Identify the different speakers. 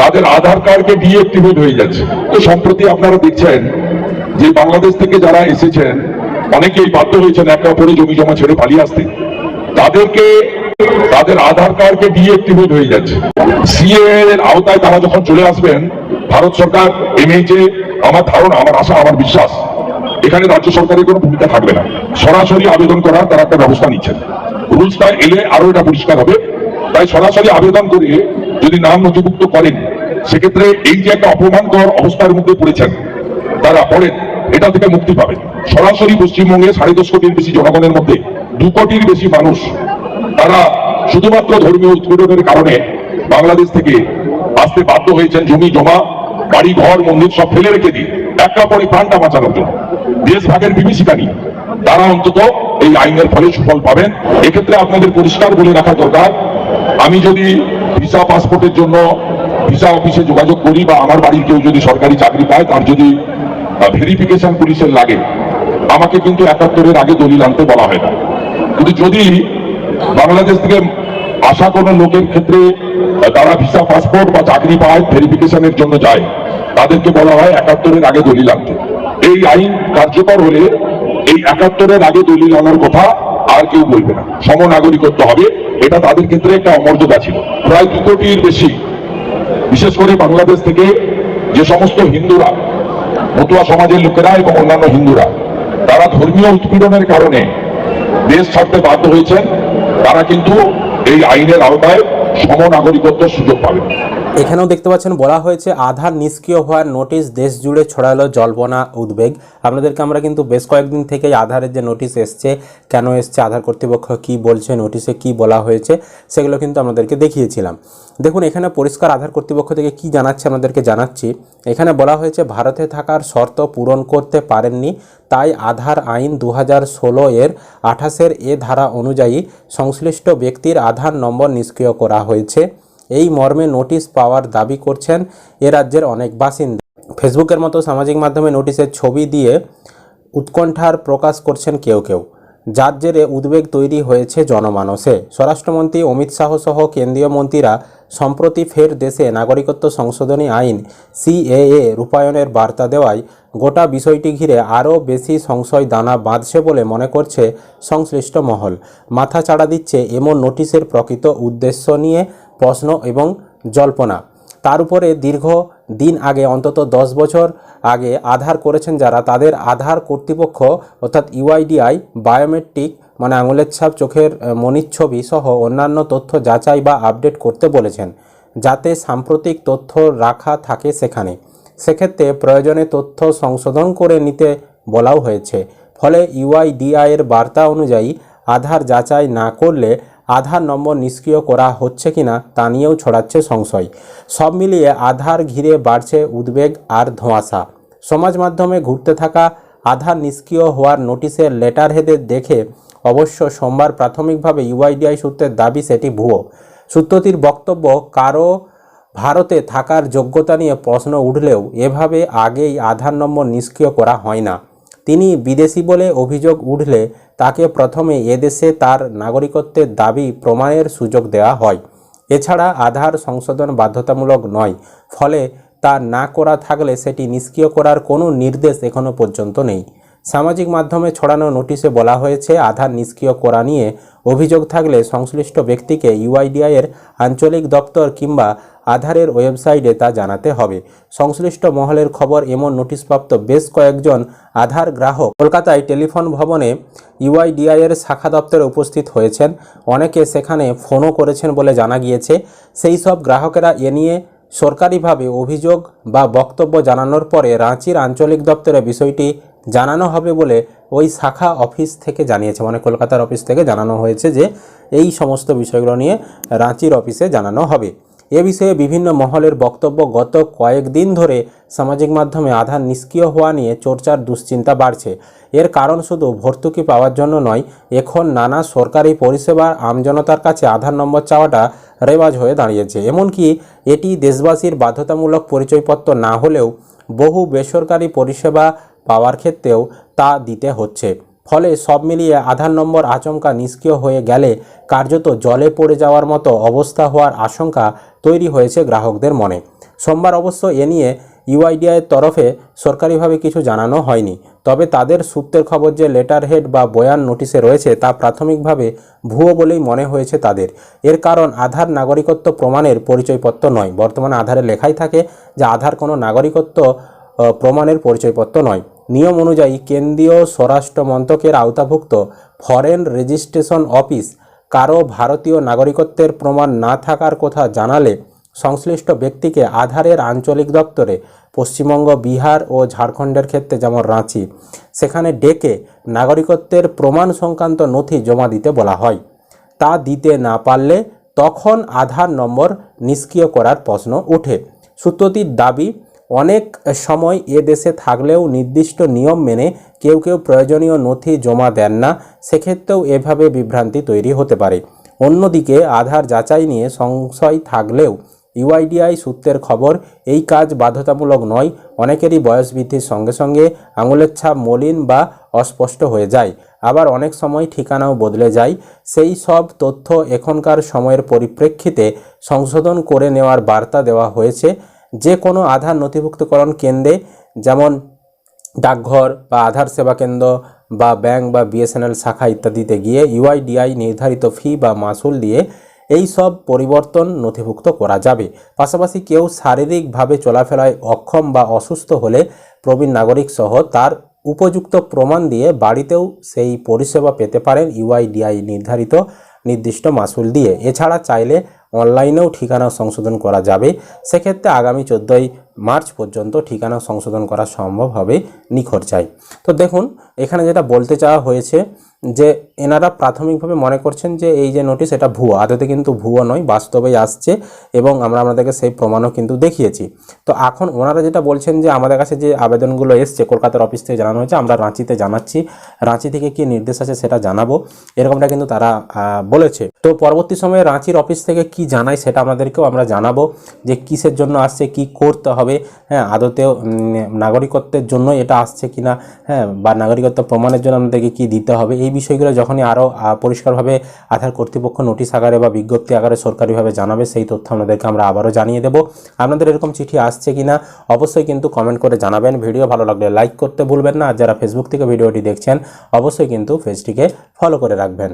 Speaker 1: তাদের আধার কার্ডকে ডিএক্টিভেট হয়ে যাচ্ছে। তো সম্প্রতি আপনারা দেখছেন যে বাংলাদেশ থেকে যারা এসেছেন, অনেকেই বাধ্য হয়েছেন একে অপরে জমি জমা ছেড়ে পালিয়ে আসতে। তাদেরকে, তাদের আধার কার্ডকে ডিএক্টিভেট হয়ে যাচ্ছে। সিএ এর আওতায় তারা যখন চলে আসবেন, ভারত সরকার এমএইচে আমার ধারণা, আমার আশা, আমার বিশ্বাস, এখানে রাজ্য সরকারের কোনো ভূমিকা থাকবে না। সরাসরি আবেদন করার তারা একটা ব্যবস্থা নিচ্ছেন। রুলসটা এলে আরও এটা পরিষ্কার হবে। তাই সরাসরি আবেদন করে যদি নাম নথিভুক্ত করেন, সেক্ষেত্রে এই যে একটা অপমানকর অবস্থার মধ্যে পড়েছেন, তারা পড়েন, এটা থেকে মুক্তি পাবেন। সরাসরি পশ্চিমবঙ্গে সাড়ে দশ কোটির বেশি জনগণের মধ্যে দু কোটির বেশি মানুষ, তারা শুধুমাত্র ধর্মীয় উৎপীড়নের কারণে বাংলাদেশ থেকে আসতে বাধ্য হয়েছেন জমি, জমা, বাড়ি, ঘর, মন্দির সব ফেলে রেখে দিই একা পরে প্রাণটা বাঁচানোর জন্য। দেশ ভাগের বিভীষিকা নিয়ে তারা অন্তত এই আইনের ফলে সুফল পাবেন। এক্ষেত্রে আপনাদের পরিষ্কার বলে রাখা দরকার। আমি যদি ভিসা পাসপোর্টের জন্য ভিসা অফিসে যোগাযোগ করি বা আমার বাড়ির কেউ যদি সরকারি চাকরি পায়, তার যদি ভেরিফিকেশন পুলিশের লাগে, আমাকে কিন্তু একাত্তরের আগে দলিল আনতে বলা হয় না। কিন্তু যদি বাংলাদেশ থেকে আসা কোনো লোকের ক্ষেত্রে তারা ভিসা পাসপোর্ট বা চাকরি পায় ভেরিফিকেশনের জন্য যায়, তাদেরকে বলা হয় একাত্তরের আগে দলিল আনতে। এই আইন কার্যকর হলে এই একাত্তরের আগে দলিল আনার কথা আর কেউ বলবে না। সমনাগরিকত্ব হবে। এটা তাদের ক্ষেত্রে একটা অমর্যাদা ছিল। প্রায় দু কোটির বেশি। বিশেষ করে বাংলাদেশ থেকে যে সমস্ত হিন্দুরা, মতুয়া সমাজের লোকেরা এবং অন্যান্য হিন্দুরা, তারা ধর্মীয় উৎপীড়নের কারণে দেশ ছাড়তে বাধ্য হয়েছেন, তারা কিন্তু এই আইনের আওতায় সমনাগরিকত্ব সুযোগ পাবেন।
Speaker 2: এখানেও দেখতে পাচ্ছেন, বলা হয়েছে আধার নিষ্ক্রিয় হওয়ার নোটিশ দেশ জুড়ে ছড়ালো জল্পনা উদ্বেগ। আপনাদেরকে আমরা কিন্তু বেশ কয়েকদিন থেকেই আধারের যে নোটিশ এসছে, কেন এসছে, আধার কর্তৃপক্ষ কি বলছে, নোটিশে কি বলা হয়েছে, সেগুলো কিন্তু আপনাদেরকে দেখিয়েছিলাম। দেখুন, এখানে পরিষ্কার আধার কর্তৃপক্ষ থেকে কি জানাচ্ছে আপনাদেরকে জানাচ্ছি। এখানে বলা হয়েছে, ভারতে থাকার শর্ত পূরণ করতে পারেননি, তাই আধার আইন দু হাজার ষোলো এর আঠাশের এ ধারা অনুযায়ী সংশ্লিষ্ট ব্যক্তির আধার নম্বর নিষ্ক্রিয় করা হয়েছে। এই মর্মে নোটিশ পাওয়ার দাবি করছেন এ রাজ্যের অনেক বাসিন্দা। ফেসবুকের মতো সামাজিক মাধ্যমে নোটিশের ছবি দিয়ে উৎকণ্ঠার প্রকাশ করছেন কেউ কেউ। যার জেরে উদ্বেগ তৈরি হয়েছে জনমানসে। স্বরাষ্ট্রমন্ত্রী অমিত শাহ সহ কেন্দ্রীয় মন্ত্রীরা সম্প্রতি ফের দেশে নাগরিকত্ব সংশোধনী আইন সিএএ রূপায়ণের বার্তা দেওয়ায় গোটা বিষয়টি ঘিরে আরও বেশি সংশয় দানা বাঁধছে বলে মনে করছে সংশ্লিষ্ট মহল। মাথা চাড়া দিচ্ছে এমন নোটিশের প্রকৃত উদ্দেশ্য নিয়ে প্রশ্ন এবং জল্পনা। তার উপরে দীর্ঘ দিন আগে, অন্তত দশ বছর আগে আধার করেছেন যারা, তাদের আধার কর্তৃপক্ষ অর্থাৎ ইউআইডিআই বায়োমেট্রিক মানে আঙুলের ছাপ চোখের মনির ছবি সহ অন্যান্য তথ্য যাচাই বা আপডেট করতে বলেছেন, যাতে সাম্প্রতিক তথ্য রাখা থাকে সেখানে। সেক্ষেত্রে প্রয়োজনে তথ্য সংশোধন করে নিতে বলাও হয়েছে। ফলে ইউআইডিআইয়ের বার্তা অনুযায়ী আধার যাচাই না করলে আধার নম্বর নিষ্ক্রিয় করা হচ্ছে কিনা তা নিয়েও ছড়াচ্ছে সংশয়। সব মিলিয়ে আধার ঘিরে বাড়ছে উদ্বেগ আর ধোঁয়াশা। সমাজ মাধ্যমে ঘুরতে থাকা আধার নিষ্ক্রিয় হওয়ার নোটিশের লেটার হেডে দেখে অবশ্য সোমবার প্রাথমিকভাবে ইউআইডিআই সূত্রের দাবি সেটি ভুয়ো। সূত্রটির বক্তব্য কারও ভারতে থাকার যোগ্যতা নিয়ে প্রশ্ন উঠলেও এভাবে আগেই আধার নম্বর নিষ্ক্রিয় করা হয় না। তিনি বিদেশি বলে অভিযোগ উঠলে তাকে প্রথমে এদেশে তার নাগরিকত্বের দাবি প্রমাণের সুযোগ দেওয়া হয়। এছাড়া আধার সংশোধন বাধ্যতামূলক নয়, ফলে তা না করা থাকলে সেটি নিষ্ক্রিয় করার কোনো নির্দেশ এখনও পর্যন্ত নেই। সামাজিক মাধ্যমে ছড়ানো নোটিশে বলা হয়েছে, আধার নিষ্ক্রিয় করা নিয়ে অভিযোগ থাকলে সংশ্লিষ্ট ব্যক্তিকে ইউআইডিআইয়ের আঞ্চলিক দপ্তর কিংবা আধারের ওয়েবসাইটে তা জানাতে হবে। সংশ্লিষ্ট মহলের খবর এমন নোটিশপ্রাপ্ত বেশ কয়েকজন আধার গ্রাহক কলকাতায় টেলিফোন ভবনে ইউআইডিআই এর শাখা দপ্তরে উপস্থিত হয়েছেন। অনেকে সেখানে ফোনও করেছেন বলে জানা গিয়েছে। সেই সব গ্রাহকেরা এ নিয়ে সরকারিভাবে অভিযোগ বা বক্তব্য জানানোর পরে রাঁচির আঞ্চলিক দপ্তরে বিষয়টি জানানো হবে বলে ওই শাখা অফিস থেকে জানিয়েছে। মানে কলকাতার অফিস থেকে জানানো হয়েছে যে এই সমস্ত বিষয়গুলো নিয়ে রাঁচির অফিসে জানানো হবে। এ বিষয়ে বিভিন্ন মহলের বক্তব্য গত কয়েকদিন ধরে সামাজিক মাধ্যমে আধার নিষ্ক্রিয় হওয়া নিয়ে চর্চার দুশ্চিন্তা বাড়ছে। এর কারণ শুধু ভর্তুকি পাওয়ার জন্য নয়, এখন নানা সরকারি পরিষেবার আমজনতার কাছে আধার নম্বর চাওয়াটা রেওয়াজ হয়ে দাঁড়িয়েছে। এমনকি এটি দেশবাসীর বাধ্যতামূলক পরিচয়পত্র না হলেও বহু বেসরকারি পরিষেবা পাওয়ার ক্ষেত্রেও তা দিতে হচ্ছে। ফলে সব মিলিয়ে আধার নম্বর আচমকা নিষ্ক্রিয় হয়ে গেলে কার্যত জলে পড়ে যাওয়ার মতো অবস্থা হওয়ার আশঙ্কা তৈরি হয়েছে গ্রাহকদের মনে। সোমবার অবশ্য এ নিয়ে ইউআইডিআইয়ের তরফে সরকারিভাবে কিছু জানানো হয়নি। তবে তাদের সূত্রের খবর যে লেটার হেড বা বয়ান নোটিশে রয়েছে তা প্রাথমিকভাবে ভুয়ো বলেই মনে হয়েছে তাদের। এর কারণ আধার নাগরিকত্ব প্রমাণের পরিচয়পত্র নয়। বর্তমানে আধারে লেখাই থাকে যে আধার কোনো নাগরিকত্ব প্রমাণের পরিচয়পত্র নয়। নিয়ম অনুযায়ী কেন্দ্রীয় স্বরাষ্ট্র মন্ত্রকের আওতাভুক্ত ফরেন রেজিস্ট্রেশন অফিস কারও ভারতীয় নাগরিকত্বের প্রমাণ না থাকার কথা জানালে সংশ্লিষ্ট ব্যক্তিকে আধারের আঞ্চলিক দপ্তরে পশ্চিমবঙ্গ, বিহার ও ঝাড়খণ্ডের ক্ষেত্রে যেমন রাঁচি, সেখানে ডেকে নাগরিকত্বের প্রমাণ সংক্রান্ত নথি জমা দিতে বলা হয়। তা দিতে না পারলে তখন আধার নম্বর নিষ্ক্রিয় করার প্রশ্ন ওঠে। সূত্রটির দাবি অনেক সময় এ দেশে থাকলেও নির্দিষ্ট নিয়ম মেনে কেউ কেউ প্রয়োজনীয় নথি জমা দেন না, সেক্ষেত্রেও এভাবে বিভ্রান্তি তৈরি হতে পারে। অন্যদিকে, আধার যাচাই নিয়ে সংশয় থাকলেও ইউআইডিআই সূত্রের খবর, এই কাজ বাধ্যতামূলক নয়, অনেকেরই বয়স বৃদ্ধির সঙ্গে সঙ্গে আঙুলের ছাপ মলিন বা অস্পষ্ট হয়ে যায়। আবার অনেক সময় ঠিকানাও বদলে যায়। সেই সব তথ্য এখনকার সময়ের পরিপ্রেক্ষিতে সংশোধন করে নেওয়ার বার্তা দেওয়া হয়েছে। যে কোনো আধার নথিভুক্তকরণ কেন্দ্রে, যেমন ডাকঘর বা আধার সেবা কেন্দ্র বা ব্যাংক বা বিএসএনএল শাখা ইত্যাদিতে গিয়ে ইউআইডিআই নির্ধারিত ফি বা মাসুল দিয়ে এই সব পরিবর্তন নথিভুক্ত করা যাবে। পাশাপাশি কেউ শারীরিকভাবে চলাফেরায় অক্ষম বা অসুস্থ হলে প্রবীণ নাগরিক সহ তার উপযুক্ত প্রমাণ দিয়ে বাড়িতেও সেই পরিষেবা পেতে পারেন ইউআইডিআই নির্ধারিত নির্দিষ্ট মাসুল দিয়ে। এছাড়া চাইলে অনলাইনেও ঠিকানা সংশোধন করা যাবে। সেক্ষেত্রে আগামী চোদ্দোই মার্চ পর্যন্ত ঠিকানা সংশোধন করা সম্ভব হবে নিখরচায় তো দেখুন, এখানে যেটা বলতে চাওয়া হয়েছে যে এনারা প্রাথমিকভাবে মনে করছেন যে এই যে নোটিশ এটা ভুয়ো। আদতে কিন্তু ভুয়ো নয় বাস্তবেই আসছে এবং আমরা আপনাদেরকে সেই প্রমাণও কিন্তু দেখিয়েছি। তো এখন ওনারা যেটা বলছেন যে আমাদের কাছে যে আবেদনগুলো এসছে, কলকাতার অফিস থেকে জানানো হয়েছে, আমরা রাঁচিতে জানাচ্ছি। রাঁচি থেকে কি নির্দেশ আছে সেটা জানাব। এরকমটা কিন্তু তারা বলেছে। তো পরবর্তী সময়ে রাঁচির অফিস থেকে কি জানায় সেটা আমাদেরকেও আমরা জানাব যে কিসের জন্য আসছে, কি করতে হবে। হ্যাঁ আদতেও নাগরিকত্বের জন্য এটা আসছে কিনা হ্যাঁ বা নাগরিকত্ব প্রমাণের জন্য আমাদেরকে কি দিতে হবে, এই বিষয়গুলো যখনই আরও পরিষ্কারভাবে আধার কর্তৃপক্ষ নোটিশ আকারে বা বিজ্ঞপ্তি আকারে সরকারিভাবে জানাবে, সেই তথ্য আপনাদেরকে আমরা আবারও জানিয়ে দেব। আপনাদের এরকম চিঠি আসছে কি না অবশ্যই কিন্তু কমেন্ট করে জানাবেন। ভিডিও ভালো লাগলে লাইক করতে ভুলবেন না। আর যারা ফেসবুক থেকে ভিডিওটি দেখছেন, অবশ্যই কিন্তু পেজটিকে ফলো করে রাখবেন।